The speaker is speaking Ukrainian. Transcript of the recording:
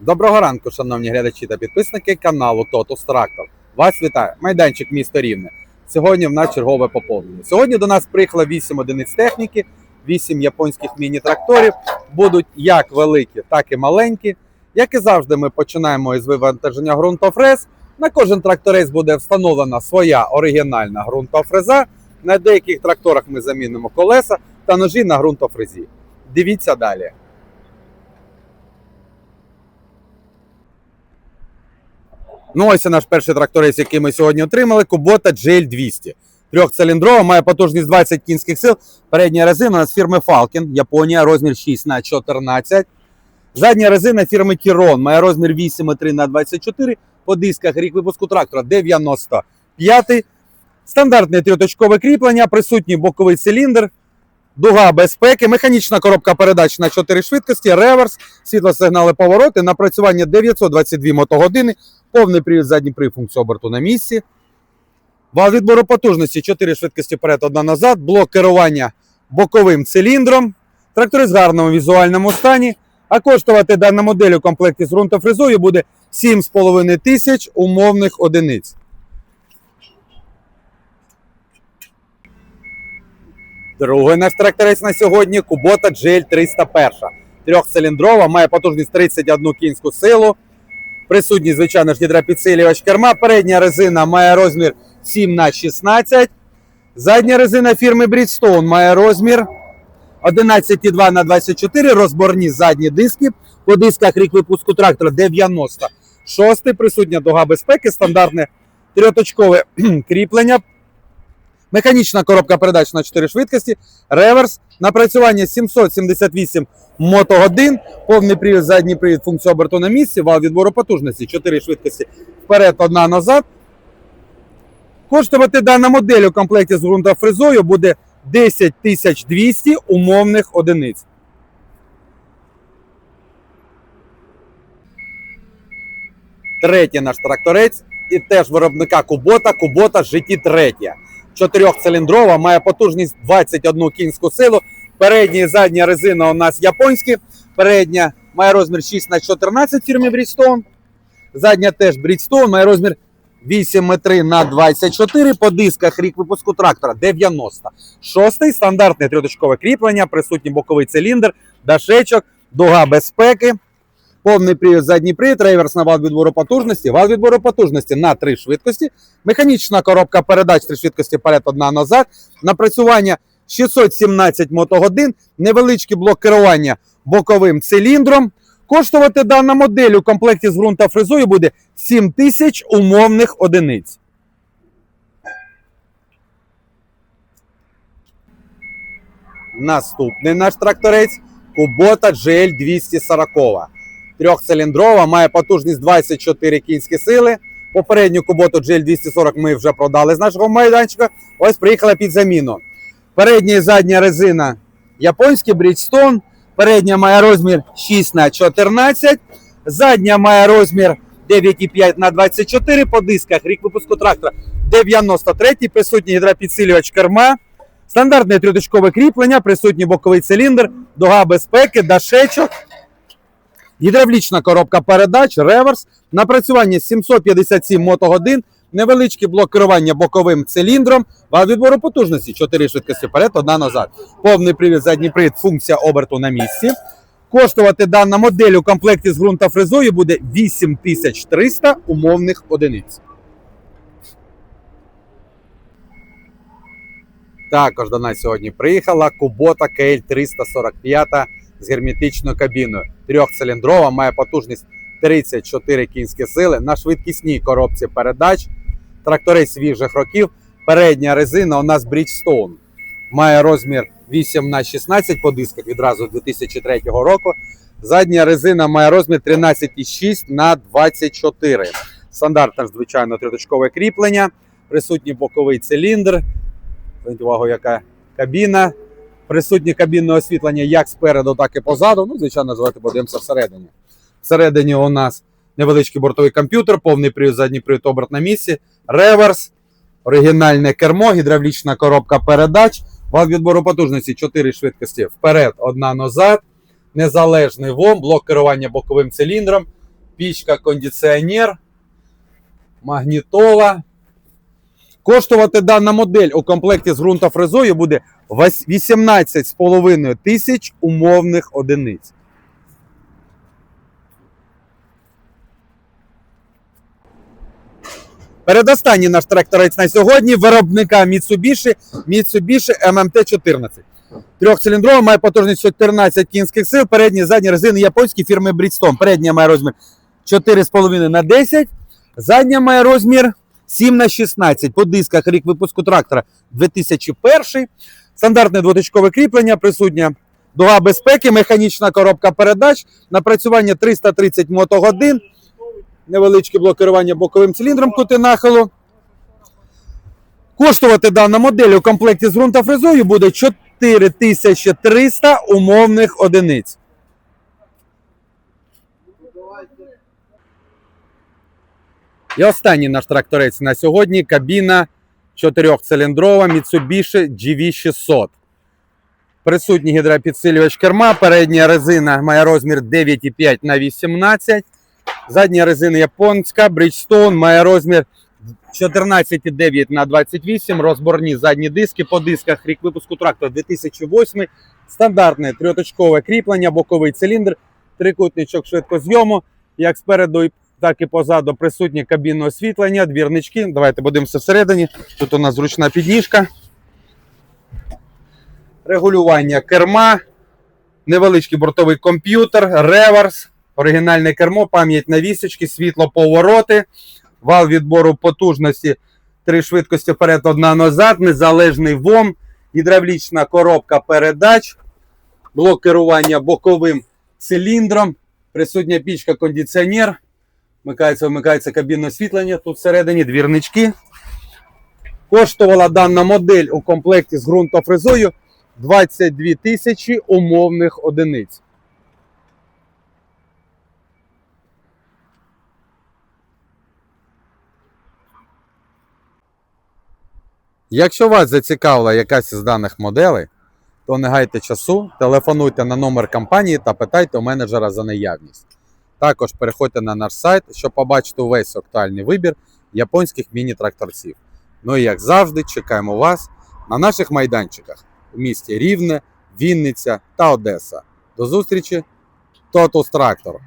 Доброго ранку, шановні глядачі та підписники каналу Тотус Трактор. Вас вітає майданчик місто Рівне. Сьогодні в нас чергове поповнення. Сьогодні до нас приїхало 8 одиниць техніки, 8 японських міні-тракторів. Будуть як великі, так і маленькі. Як і завжди, ми починаємо із вивантаження ґрунтофрез. На кожен тракторець буде встановлена своя оригінальна ґрунтофреза. На деяких тракторах ми замінимо колеса та ножі на ґрунтофрезі. Дивіться далі. Ну, ось наш перший тракторець, який ми сьогодні отримали. Kubota GL200. Трьохциліндрова, має потужність 20 кінських сил. Передня резина нас фірми Falcon, Японія, розмір 6 на 14. Задня резина фірми Kiron, має розмір 8,3 на 24. По дисках рік випуску трактора 95. Стандартне трьоточкове кріплення, присутній боковий циліндр, дуга безпеки, механічна коробка передач на 4 швидкості, реверс, світлосигнали повороти, напрацювання 922 мотогодини, повний привід, задній привід функцію оберту на місці. Вал відбору потужності 4 швидкості вперед, одна назад, блок керування боковим циліндром, трактори з гарному візуальному стані. А коштувати дана модель у комплекті з ґрунтофрезою буде 7,5 тисяч умовних одиниць. Другий наш тракторець на сьогодні Kubota GL 301. Трьохциліндрова, має потужність 31 кінську силу. Присутній, звичайно ж, гідропідсилювач керма. Передня резина має розмір 7 на 16. Задня резина фірми Bridgestone має розмір 11,2 на 24. Розборні задні диски. По дисках рік випуску трактора 96. Присутня дуга безпеки, стандартне трьоточкове кріплення. Механічна коробка передач на 4 швидкості, реверс, напрацювання 778 мотогодин, повний привід, задній привід, функція оберту на місці, вал відбору потужності, 4 швидкості. Вперед, одна назад. Коштувати дана модель у комплекті з ґрунтофрезою буде 10 200 умовних одиниць. Третій наш тракторець і теж виробника Кубота, Кубота GT3. Чотирьохциліндрова, має потужність 21 кінську силу. Передня і задня резина у нас японські. Передня має розмір 6 на 14 фірми Bridgestone. Задня теж Bridgestone, має розмір 8,3 на 24. По дисках рік випуску трактора 90. Шостий стандартне трьоточкове кріплення, присутній боковий циліндр, дашечок, дуга безпеки. Повний привід, задній привід, реверсна вал відбору потужності, вал відбору потужності на три швидкості, механічна коробка передач три швидкості вперед, одна назад, напрацювання 617 мотогодин, невеличкий блок керування боковим циліндром. Коштувати дана модель у комплекті з ґрунтофрезою буде 7 тисяч умовних одиниць. Наступний наш тракторець Kubota GL 240. Трьохциліндрова, має потужність 24 кінські сили. Попередню Kubota GL 240 ми вже продали з нашого майданчика. Ось приїхала під заміну. Передня і задня резина японські Bridgestone. Передня має розмір 6 на 14. Задня має розмір 9,5 на 24. По дисках рік випуску трактора 93. Присутній гідропідсилювач керма. Стандартне трьоточкове кріплення, присутній боковий циліндр, дуга безпеки, дашечок. Гідравлічна коробка передач, реверс, напрацювання 757 мотогодин, невеличкий блок керування боковим циліндром, вал відбору потужності 4 швидкості вперед, одна назад. Повний привід, задній привід, функція оберту на місці. Коштувати дана модель у комплекті з ґрунтофрезою буде 8300 умовних одиниць. Також до нас сьогодні приїхала Kubota KL 345 з герметичною кабіною. Трьохциліндрова, має потужність 34 кінські сили на швидкісній коробці передач. Трактори свіжих років. Передня резина у нас Bridgestone. Має розмір 8 на 16 по дисках відразу 2003 року. Задня резина має розмір 13,6 на 24. Стандартне, звичайно, трьоточкове кріплення. Присутній боковий циліндр. Зверніть увагу, яка кабіна. Присутнє кабінне освітлення як спереду, так і позаду. Ну, звичайно, давайте подивимося всередині. Всередині у нас невеличкий бортовий комп'ютер, повний привід, задній привід оберт на місці, реверс, оригінальне кермо, гідравлічна коробка передач, вал відбору потужності 4 швидкості вперед, одна назад, незалежний ВОМ, блок керування боковим циліндром, пічка кондиціонер, магнітола. Коштувати дана модель у комплекті з ґрунтофрезою буде 18,5 тисяч умовних одиниць. Передостанній наш тракторець на сьогодні виробника Mitsubishi Mitsubishi MMT-14. Трьохциліндрова, має потужність 14 кінських сил, передні задні резини японські фірми Bridgestone. Передня має розмір 4,5 на 10, задня має розмір 7 на 16. По дисках рік випуску трактора 2001. Стандартне двоточкове кріплення, присутня дуга безпеки, механічна коробка передач, напрацювання 330 мотогодин, невеличке блокування боковим циліндром кути нахилу. Коштувати дана модель у комплекті з ґрунтофрезою буде 4300 умовних одиниць. І останній наш тракторець на сьогодні кабіна чотирьохциліндрова Mitsubishi GV600. Присутній гідропідсилювач керма, передня резина має розмір 9,5 на 18. Задня резина японська, Bridgestone має розмір 14,9 на 28, розборні задні диски. По дисках рік випуску трактора 2008. Стандартне трьоточкове кріплення, боковий циліндр, трикутничок швидкозйому, як спереду, так і позаду присутнє кабінне освітлення, двірнички. Давайте подивимося всередині. Тут у нас зручна підніжка. Регулювання керма, невеличкий бортовий комп'ютер, реверс, оригінальне кермо, пам'ять на вісочки, світло повороти, вал відбору потужності, три швидкості вперед, одна назад, незалежний ВОМ, гідравлічна коробка передач, блок керування боковим циліндром, присутня пічка кондиціонер, вмикається, вмикається кабінне освітлення, тут всередині двірнички. Коштувала дана модель у комплекті з ґрунтофрезою 22 тисячі умовних одиниць. Якщо вас зацікавила якась із даних моделей, то не гайте часу, телефонуйте на номер компанії та питайте у менеджера за наявність. Також переходьте на наш сайт, щоб побачити увесь актуальний вибір японських міні-тракторців. Ну і як завжди, чекаємо вас на наших майданчиках у місті Рівне, Вінниця та Одеса. До зустрічі! Тотус Трактор!